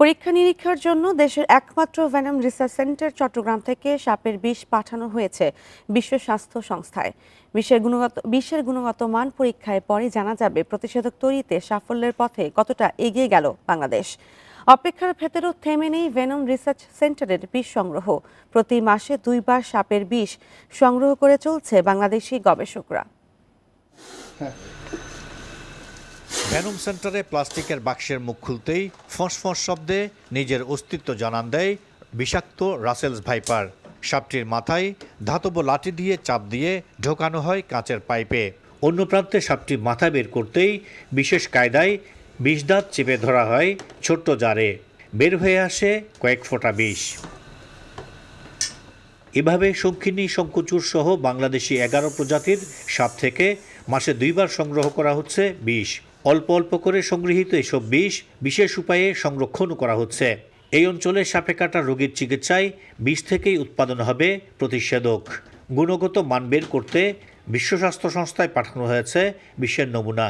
পরীক্ষা নিরীক্ষার জন্য দেশের একমাত্র ভেনম রিসার্চ সেন্টার চট্টগ্রাম থেকে সাপের বিষ পাঠানো হয়েছে বিশ্ব স্বাস্থ্য সংস্থায়। বিশ্বের গুণগত বিশ্বের গুণগত মান পরীক্ষায় পরে জানা যাবে প্রতিষেধক তৈরিতে সাফল্যের পথে কতটা এগিয়ে গেল বাংলাদেশ। অপেক্ষার ভেতরেও থেমে নেই ভেনম রিসার্চ সেন্টারের বিষ সংগ্রহ। প্রতি মাসে দুইবার সাপের বিষ সংগ্রহ করে চলছে বাংলাদেশি গবেষকরা। ভ্যানুম সেন্টারে প্লাস্টিকের বাক্সের মুখ খুলতেই ফোঁস শব্দে নিজের অস্তিত্ব জানান দেয় বিষাক্ত রাসেলস ভাইপার। সাপটির মাথায় ধাতব লাঠি দিয়ে চাপ দিয়ে ঢোকানো হয় কাঁচের পাইপে। অন্য প্রান্তে সাপটি মাথা বের করতেই বিশেষ কায়দায় বিষ দাঁত চেপে ধরা হয় ছোট্ট জারে। বের হয়ে আসে কয়েক ফোঁটা বিষ। এভাবে শঙ্খিনী শঙ্কুচুর সহ বাংলাদেশি এগারো প্রজাতির সাপ থেকে মাসে দুইবার সংগ্রহ করা হচ্ছে বিষ। অল্প অল্প করে সংগৃহীত এসব বিষ বিশেষ উপায়ে সংরক্ষণ করা হচ্ছে। এই অঞ্চলে সাপে কাটা রোগীর চিকিৎসায় বিষ থেকেই উৎপাদন হবে প্রতিষেধক। গুণগত মান বের করতে বিশ্ব স্বাস্থ্য সংস্থায় পাঠানো হয়েছে বিশ্বের নমুনা।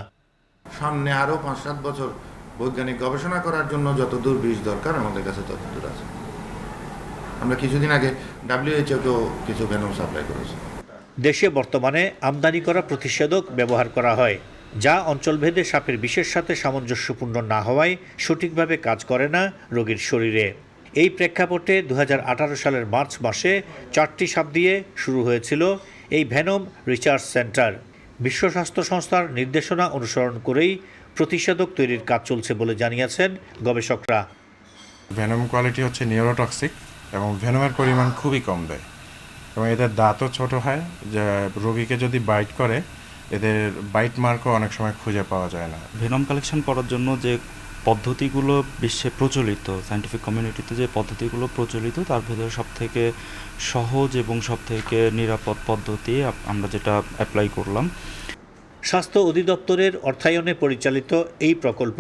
সামনে আরও পাঁচ সাত বছর বৈজ্ঞানিক গবেষণা করার জন্য যতদূর বীজ দরকার আমাদের কাছে ততদূর আছে। আমরা কিছুদিন আগে ডাব্লিউএইচওকেও কিছু ভেনম সাপ্লাই করেছি। দেশে বর্তমানে আমদানি করা প্রতিষেধক ব্যবহার করা হয়। যা অঞ্চলভেদে সাপের বিষের সাথে সামঞ্জস্যপূর্ণ না হওয়ায় সঠিকভাবে কাজ করে না রোগীর শরীরে। এই প্রেক্ষাপটে দু হাজার আঠারো সালের মার্চ মাসে চারটি সাপ দিয়ে শুরু হয়েছিল এই ভেনম রিসার্চ সেন্টার। বিশ্ব স্বাস্থ্য সংস্থার নির্দেশনা অনুসরণ করেই প্রতিষেধক তৈরির কাজ চলছে বলে জানিয়েছেন গবেষকরা। ভেনম কোয়ালিটি হচ্ছে নিউরোটক্সিক এবং ভেনমের পরিমাণ খুবই কম দেয় এবং এদের দাঁতও ছোট হয়, যে রোগীকে যদি বাইট করে এদের বাইট মার্কও অনেক সময় খুঁজে পাওয়া যায় না। ভেনম কালেকশন করার জন্য যে পদ্ধতিগুলো বিশ্বে প্রচলিত সায়েন্টিফিক কমিউনিটিতে যে পদ্ধতিগুলো প্রচলিত তার ভেতরে সব থেকে সহজ এবং সব থেকে নিরাপদ পদ্ধতি আমরা যেটা অ্যাপ্লাই করলাম। স্বাস্থ্য অধিদপ্তরের অর্থায়নে পরিচালিত এই প্রকল্প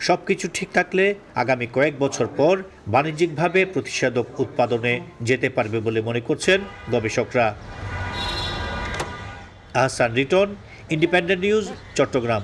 সব কিছু ঠিক থাকলে আগামী কয়েক বছর পর বাণিজ্যিকভাবে প্রতিষেধক উৎপাদনে যেতে পারবে বলে মনে করছেন গবেষকরা। Ahsan Riton independent news Chattogram.